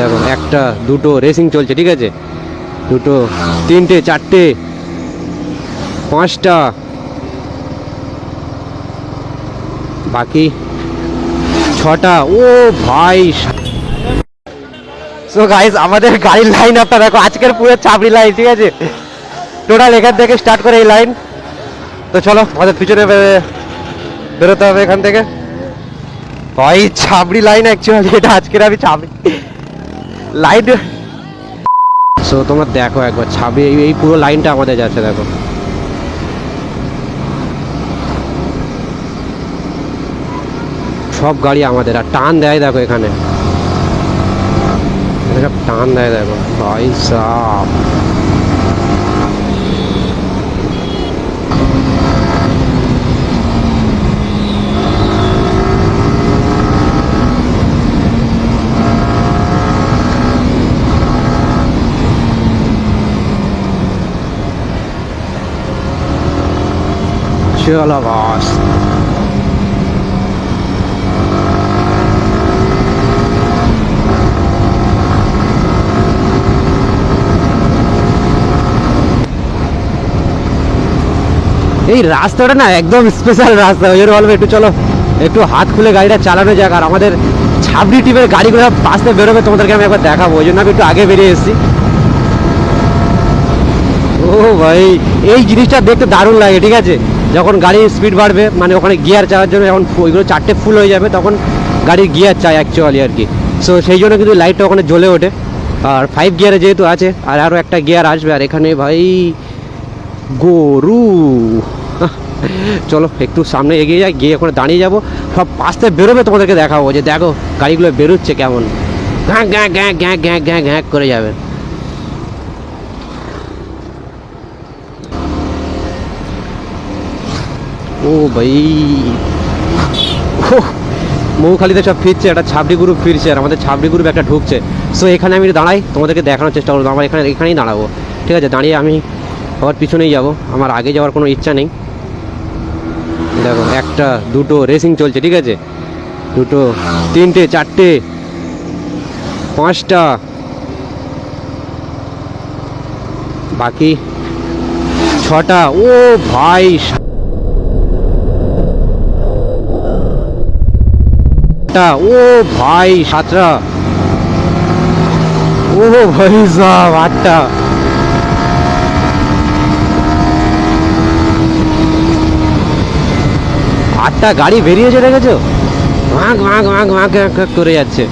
দেখো একটা, দুটো রেসিং চলছে, ঠিক আছে? দুটো, তিনটে, চারটে, পাঁচটা। বাকি ছটা। ও ভাই, সো গাইস আমাদের গাড়ির লাইন আপটা দেখো, আজকের পুরো চাবড়ি লাইন ঠিক আছে? টোটাল এখান থেকে স্টার্ট করে এই লাইন তো চলো, আমাদের পিছনে বেরোতে হবে এখান থেকে। ভাই ছাবড়ি লাইন অ্যাকচুয়ালি এটা আজকের আমি ছাবড়ি লাইন সো তোমরা দেখো একবার, ছাবি, এই- পুরো লাইনটা আমাদের যাচ্ছে, দেখো। সব গাড়ি আমাদের, আর টান দেয় দেখো এখানে। টান দেয় দেখো। ভাই সাহ চলো বস এই রাস্তাটা না একদম স্পেশাল রাস্তা। ওই বলব একটু চলো, একটু হাত খুলে গাড়িটা চালানো যাক, আর আমাদের ছাবড়ি টিপের গাড়িগুলো পাশে বেরোবে, তোমাদেরকে আমি একবার দেখাবো। ওই জন্য আমি একটু আগে বেরিয়ে এসেছি। ও ভাই, এই জিনিসটা দেখতে দারুণ লাগে, ঠিক আছে? যখন গাড়ির স্পিড বাড়বে মানে ওখানে গিয়ার চাওয়ার জন্য যখন ওইগুলো চারটে ফুল হয়ে যাবে তখন গাড়ির গিয়ার চাই অ্যাকচুয়ালি আর কি সো সেই জন্য কিন্তু লাইটটা ওখানে জ্বলে ওঠে আর ফাইভ গিয়ারে যেহেতু আছে আর আরও একটা গিয়ার আসবে আর এখানে ভাই গরু চলো একটু সামনে এগিয়ে যাই গিয়ে ওখানে দাঁড়িয়ে যাব সব পাশতে বেরোবে তোমাদেরকে দেখাবো যে দেখো গাড়িগুলো বেরোচ্ছে কেমন ঘ্যাঁ ঘ্যাঁ ঘ্যাঁ ঘ্যাঁ ঘ্যাঁ ঘ্যাঁ ঘ্যাঁ করে যাবে ও ভাই। মৌখালিতে সব ফিরছে, একটা ছাবড়ি গ্রুপ ফিরছে আর আমাদের ছাবড়ি গ্রুপ একটা ঢুকছে। সো এখানে আমি দাঁড়াই, তোমাদেরকে দেখানোর চেষ্টা করব। আমার এখানে এখানেই দাঁড়াবো। ঠিক আছে, দাঁড়িয়ে আমি আবার পিছনেই যাব। আমার আগে যাওয়ার কোনো ইচ্ছা নেই। দেখো, একটা, দুটো রেসিং চলছে, ঠিক আছে? দুটো, তিনটে, চারটে, পাঁচটা। বাকি ছটা। ও ভাই সাতটা ও ভাই সাতটা ও ভাই সাহ আটটা। আটটা গাড়ি বেরিয়েছে, দেখেছ? ভাগ ভাগ ভাগ ভাগ করে যাচ্ছে।